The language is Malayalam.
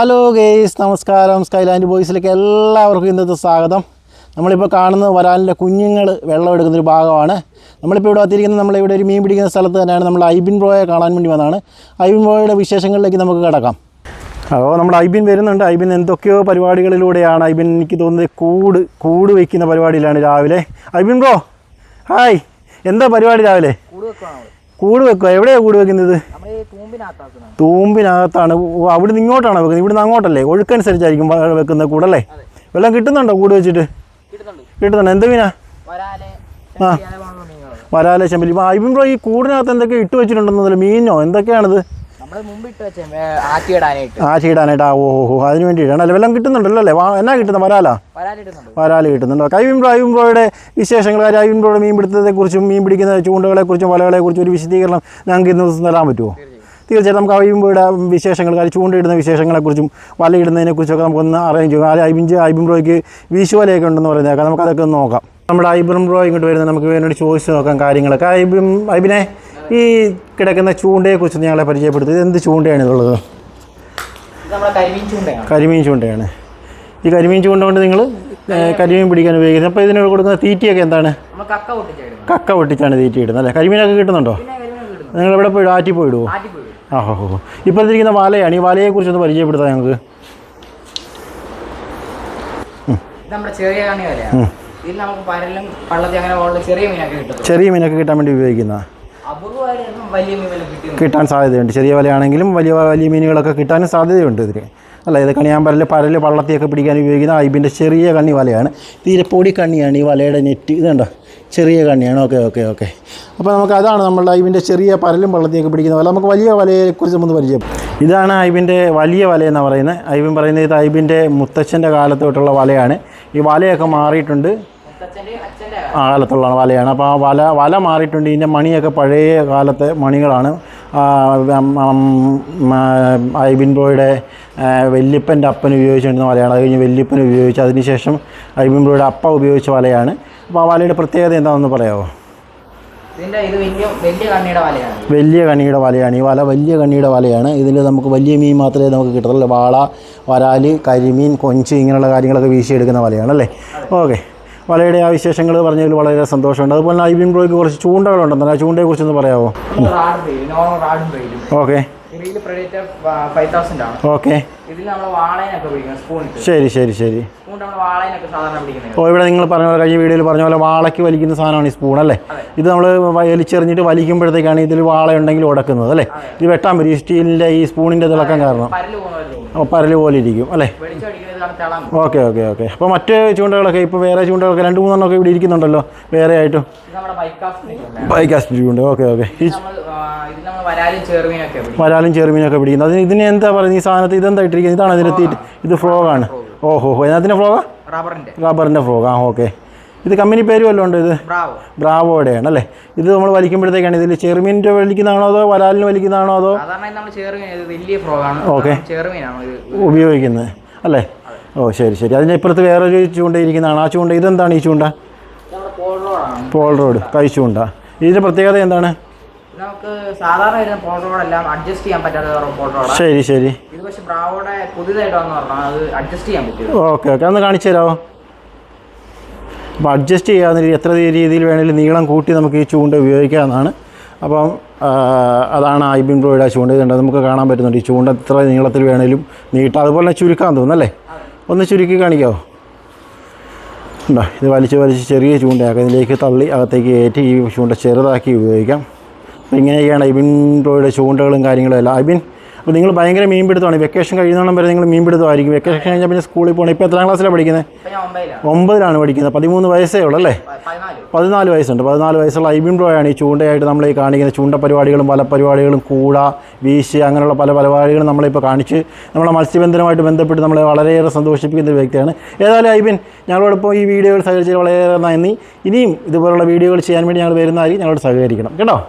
ഹലോ ഗേയ്സ് നമസ്കാരം. സ്കൈലാൻഡ് ബോയ്സിലേക്ക് എല്ലാവർക്കും ഇന്നത്തെ സ്വാഗതം. നമ്മളിപ്പോൾ കാണുന്നത് വരാലിന്റെ കുഞ്ഞുങ്ങൾ വെള്ളം എടുക്കുന്ന ഒരു ഭാഗമാണ്. നമ്മളിപ്പോൾ ഇവിടെ വത്തിരിക്കുന്നത് നമ്മളിവിടെ ഒരു മീൻ പിടിക്കുന്ന സ്ഥലത്ത് തന്നെയാണ് നമ്മൾ ഐബിൻ ബ്രോയെ കാണാൻ വേണ്ടി വന്നതാണ്. ഐബിൻ ബ്രോയുടെ വിശേഷങ്ങളിലേക്ക് നമുക്ക് കിടക്കാം. അപ്പോൾ നമ്മൾ ഐബിൻ വരുന്നുണ്ട്. ഐബിൻ എന്തൊക്കെയോ പരിപാടികളിലൂടെയാണ് ഐബിൻ എനിക്ക് തോന്നുന്നത് കൂട് കൂട് വയ്ക്കുന്ന പരിപാടിയിലാണ് രാവിലെ. ഐബിൻ ബ്രോ ഹായ് എന്താ പരിപാടി രാവിലെ? കൂട് വെക്കുക എവിടെയാണ് കൂട് വെക്കുന്നത്? തൂമ്പിനകത്താണ്. അവിടെ അവിടുന്ന് ഇങ്ങോട്ടാണ് വെക്കുന്നത്? ഇവിടുന്ന് അങ്ങോട്ടല്ലേ? ഒഴുക്കനുസരിച്ചായിരിക്കും വെക്കുന്ന കൂടല്ലേ? വെള്ളം കിട്ടുന്നുണ്ടോ കൂട് വെച്ചിട്ട്? കിട്ടുന്നുണ്ട്. എന്ത് മീനാ? വരാലെ ആ. വരാലെ ചെമ്പലി ഐബിൻ ബ്രോ ഈ കൂടിനകത്ത് എന്തൊക്കെ ഇട്ട് വെച്ചിട്ടുണ്ടെന്നല്ലേ മീനോ? എന്തൊക്കെയാണിത്? നമ്മൾ മുമ്പ് ഇട്ട് വെച്ചേ ആറ്റിയിടാനായിട്ട് ആ ചീടാനായിട്ട് ആ ഓ ഓ അതിന് വേണ്ടിട്ടാണ് വെള്ളം കിട്ടുന്നുണ്ടല്ലോ അല്ലേ? എന്നാ കിട്ടുന്നത്? വരാലാ? വരാൽ കിട്ടുന്നുണ്ടോ. കൈവിംബ്രോ ബ്രോ ഐവിൻ ബ്രോയുടെ വിശേഷങ്ങൾ കാര്യം ഐവിൻ ബ്രോയുടെ മീൻ പിടുത്തത്തെക്കുറിച്ചും മീൻ പിടിക്കുന്ന ചൂണ്ടകളെക്കുറിച്ചും വലകളെക്കുറിച്ചും ഒരു വിശദീകരണം ഞങ്ങൾക്ക് ഇന്ന് ദിവസം തരാൻ പറ്റുമോ? തീർച്ചയായിട്ടും നമുക്ക് അയ്യമ്പയുടെ വിശേഷങ്ങൾ കാര്യം ചൂണ്ടയിടുന്ന വിശേഷങ്ങളെക്കുറിച്ചും വലയിടുന്നതിനെക്കുറിച്ചൊക്കെ നമുക്കൊന്ന് അറേഞ്ച് ചെയ്യും. ആ ഐബിൻ അയ്യം ബ്രോയ്ക്ക് വീശുവലയൊക്കെ ഉണ്ടെന്ന് പറയുന്നേക്കാം നമുക്ക് അതൊക്കെ ഒന്ന് നോക്കാം. നമ്മുടെ ഐബിൻ ബ്രോ ഇങ്ങോട്ട് വരുന്നത് നമുക്ക് വേണ്ടി ചോദിച്ച് നോക്കാം കാര്യങ്ങളൊക്കെ. ഐബിൻ ഐബിനെ ഈ കിടക്കുന്ന ചൂണ്ടയെക്കുറിച്ച് ഞങ്ങളെ പരിചയപ്പെടുത്തി ഇത് എന്ത് ചൂണ്ടയാണ് ഇതുള്ളത്? കരിമീൻ ചൂണ്ടയാണ്. ഈ കരിമീൻ ചൂണ്ട കൊണ്ട് നിങ്ങൾ കരിമീൻ പിടിക്കാൻ ഉപയോഗിക്കുന്നത്. അപ്പോൾ ഇതിന് കൊടുക്കുന്ന തീറ്റിയൊക്കെ എന്താണ്? കക്ക പൊട്ടിച്ചാണ് തീറ്റി ഇടുന്നത് അല്ലേ? കരിമീനൊക്കെ കിട്ടുന്നുണ്ടോ? നിങ്ങൾ എവിടെ പോയി ആറ്റി പോയിടുവോ? ആ ഹോ ഹോ ഇപ്പോൾ ഇരിക്കുന്ന വാലയെ ഈ വലയെക്കുറിച്ചൊന്ന് പരിചയപ്പെടുത്താം ഞങ്ങൾക്ക് നമ്മുടെ ചെറിയ കണി വലയാണ് ഇതിൽ നമുക്ക് പരലും പള്ളത്തി അങ്ങനെ ഉള്ള ചെറിയ മീനൊക്കെ കിട്ടും ചെറിയ മീനൊക്കെ കിട്ടാൻ വേണ്ടി ഉപയോഗിക്കുന്ന. അപൂർവമായിട്ട് വലിയ മീൻ കിട്ടാൻ സാധ്യതയുണ്ട്. ചെറിയ വലയാണെങ്കിലും വലിയ വലിയ മീനുകളൊക്കെ കിട്ടാനും സാധ്യതയുണ്ട് ഇതിന്. അല്ല ഇത് കണിയാമ്പരൽ പരൽ പള്ളത്തിയൊക്കെ പിടിക്കാൻ ഉപയോഗിക്കുന്ന ഐബിന്റെ ചെറിയ കണ്ണി വലയാണ്. തീരെ പൊടി കണ്ണിയാണ് ഈ വലയുടെ നെറ്റ്. ഇതുണ്ടോ ചെറിയ കണ്ണിയാണ്. Okay okay okay. അപ്പോൾ നമുക്ക് അതാണ് നമ്മളുടെ ഐബിന്റെ ചെറിയ പരലും പള്ളത്തിയൊക്കെ പിടിക്കുന്ന വല. നമുക്ക് വലിയ വലയെക്കുറിച്ച് ഒന്ന് പരിചയം. ഇതാണ് ഐബിന്റെ വലിയ വല എന്ന് പറയുന്നത്. ഐബിൻ പറയുന്നത് ഇത് ഐബിന്റെ മുത്തച്ഛന്റെ കാലത്തോട്ടുള്ള വലയാണ്. ഈ വലയൊക്കെ മാറിയിട്ടുണ്ട്. ആ കാലത്തുള്ള വലയാണ്. അപ്പോൾ ആ വല വല മാറിയിട്ടുണ്ട്. ഇതിന്റെ മണിയൊക്കെ പഴയ കാലത്തെ മണികളാണ്. ഐബിൻ ബ്രോയുടെ വല്യപ്പന്റെ അപ്പൻ ഉപയോഗിച്ചിരുന്ന വലയാണ്. അത് കഴിഞ്ഞ് വല്യപ്പൻ ഉപയോഗിച്ച്. അതിനുശേഷം ഐബിൻ ബ്രോയുടെ അപ്പ ഉപയോഗിച്ച വലയാണ്. അപ്പോൾ ആ വലയുടെ പ്രത്യേകത എന്താണെന്ന് പറയാമോ വലിയ കണ്ണിയുടെ വലയാണ്. ഈ വല വലിയ കണ്ണിയുടെ വലയാണ്. ഇതിൽ നമുക്ക് വലിയ മീൻ മാത്രമേ നമുക്ക് കിട്ടത്തുള്ളൂ. വാള വരാൽ കരിമീൻ കൊഞ്ച് ഇങ്ങനെയുള്ള കാര്യങ്ങളൊക്കെ വീശിയെടുക്കുന്ന വലയാണ് അല്ലേ? ഓക്കെ. വലയുടെ ആ വിശേഷങ്ങൾ പറഞ്ഞതിൽ വളരെ സന്തോഷമുണ്ട്. അതുപോലെ ഐ ഐബിൻ ബ്രോയ്ക്ക് കുറച്ച് ചൂണ്ടകളുണ്ടെന്ന് ആ ചൂണ്ടയെക്കുറിച്ചൊന്ന് പറയാമോ ഓക്കെ. ഓക്കെ. ശരി ശരി ശരി. ഓ ഇവിടെ നിങ്ങൾ പറഞ്ഞ പോലെ കഴിഞ്ഞ വീഡിയോയിൽ പറഞ്ഞ പോലെ വാളയ്ക്ക് വലിക്കുന്ന സാധനമാണ് ഈ സ്പൂൺ അല്ലേ? ഇത് നമ്മൾ വലിച്ചെറിഞ്ഞിട്ട് വലിക്കുമ്പോഴത്തേക്കാണ് ഇതിൽ വാളയുണ്ടെങ്കിൽ ഉടക്കുന്നത് അല്ലേ? ഇത് വെട്ടാൻ പറ്റും. ഈ സ്റ്റീലിന്റെ ഈ സ്പൂണിന്റെ തിളക്കം കാരണം. പരൽ പോലെ ഇരിക്കും. അല്ലേ? Okay okay okay. അപ്പോൾ മറ്റ് ചൂണ്ടകളൊക്കെ ഇപ്പോൾ വേറെ ചൂണ്ടകളൊക്കെ രണ്ട് മൂന്നെണ്ണമൊക്കെ ഇവിടെ ഇരിക്കുന്നുണ്ടല്ലോ. വേറെ ആയിട്ടും? ബൈക്കാസ്റ്റ് ബൈക്കാസ്റ്റ് ചൂണ്ട. Okay okay. വരാലും ചെറുമീനൊക്കെ പിടിക്കുന്നത്. അതിന് ഇതിന് എന്താ പറയുന്നത്? ഈ സാധനത്ത് ഇതെന്താ ഇട്ടിരിക്കുന്നത്? ഇതാണ് അതിന് തീറ്റ ഇത് ഫ്രോഗാണ്. ഓഹോ ഹോ അതിനകത്തിന്റെ ഫ്രോഗാ? റബ്ബറിന്റെ. റബ്ബറിന്റെ ഫ്രോഗ്. ആ ഓക്കെ. ഇത് കമ്പനി പേര് വല്ലതും ഉണ്ട് ഇത്? ബ്രാവോ. ബ്രാവോടെയാണ് അല്ലേ? ഇത് നമ്മൾ വലിക്കുമ്പോഴത്തേക്കാണ് ഇതിൽ ചെറുമീനിന്റെ വലിക്കുന്നതാണോ അതോ വരാലിന് വലിക്കുന്നതാണോ അതോ ഓക്കെ. ഉപയോഗിക്കുന്നത് അല്ലേ? ഓ ശരി ശരി. അതിന്റെ ഇപ്പുറത്ത് വേറൊരു ചൂണ്ട ഇരിക്കുന്നതാണ്. ആ ചൂണ്ട ഇതെന്താണ് ഈ ചൂണ്ട? പോൾ റോഡ് കൈ ചൂണ്ട. ഇതിന്റെ പ്രത്യേകത എന്താണ്? നമുക്ക് സാധാരണ വരുന്ന പോൾ റോഡെല്ലാം അഡ്ജസ്റ്റ് ചെയ്യാൻ പറ്റാത്ത പോൾ ശരി ശരി. ഇത് പക്ഷെ ബ്രാവോടെ പുതിയതായിട്ട് വന്നു പറഞ്ഞാൽ അത് അഡ്ജസ്റ്റ് ചെയ്യാൻ പറ്റും ഓക്കെ ഓക്കെ. ഒന്ന് കാണിച്ചു തരാമോ അപ്പോൾ അഡ്ജസ്റ്റ് ചെയ്യാവുന്ന എത്ര രീതിയിൽ വേണമെങ്കിലും നീളം കൂട്ടി നമുക്ക് ഈ ചൂണ്ട ഉപയോഗിക്കാവുന്നതാണ്. അപ്പം അതാണ് ഐബിൻ ബ്രോയുടെ ആ ചൂണ്ട. ഇതുണ്ട് നമുക്ക് കാണാൻ പറ്റുന്നുണ്ട് ഈ ചൂണ്ട എത്ര നീളത്തിൽ വേണേലും നീട്ടാം. അതുപോലെ തന്നെ ചുരുക്കാൻ തോന്നുന്നല്ലേ ഒന്ന് ചുരുക്കി കാണിക്കാമോ ഉണ്ടോ? ഇത് വലിച്ച് വലിച്ച് ചെറിയ ചൂണ്ടയാക്കാം. ഇതിലേക്ക് തള്ളി അകത്തേക്ക് കയറ്റി ഈ ചൂണ്ട ചെറുതാക്കി ഉപയോഗിക്കാം. ഇങ്ങനെയൊക്കെയാണ് ഐബിൻ ബ്രോയുടെ ചൂണ്ടകളും കാര്യങ്ങളും എല്ലാം. ഐബിൻ അപ്പോൾ നിങ്ങൾ ഭയങ്കര മീൻ പിടുത്തമാണ് വെക്കേഷൻ കഴിയുന്നോളം വരെ നിങ്ങൾ മീൻ പിടുത്തമായിരിക്കും വെക്കേഷൻ കഴിഞ്ഞാൽ പിന്നെ സ്കൂളിൽ പോകണം. ഇപ്പോൾ എത്രാം ക്ലാസ്സിലാണ് പഠിക്കുന്നത്? ഒമ്പതിലാണ്. പഠിക്കുന്നത്. പതിമൂന്ന് വയസ്സേ ഉള്ളൂ അല്ലേ? പതിനാല്. വയസ്സുണ്ട്. പതിനാല് വയസ്സുള്ള ഐബിൻ ബ്രോയാണ് ഈ ചൂണ്ടയായിട്ട് നമ്മൾ ഈ കാണിക്കുന്ന ചൂണ്ട പരിപാടികളും പല പരിപാടികളും കൂട വീശ് അങ്ങനെയുള്ള പല പരിപാടികളും നമ്മളിപ്പോൾ കാണിച്ച് നമ്മളെ മത്സ്യബന്ധനമായിട്ട് ബന്ധപ്പെട്ട് നമ്മളെ വളരെയേറെ സന്തോഷിപ്പിക്കുന്ന ഒരു വ്യക്തിയാണ്. ഏതായാലും ഐബിൻ ഞങ്ങളോടൊപ്പം ഈ വീഡിയോകൾ സഹകരിച്ചതിൽ വളരെയേറെ നന്ദി. ഇനിയും ഇതുപോലുള്ള വീഡിയോകൾ ചെയ്യാൻ വേണ്ടി ഞങ്ങൾ വരുന്നതായിരിക്കും. ഞങ്ങളോട് സഹകരിക്കണം. കേട്ടോ?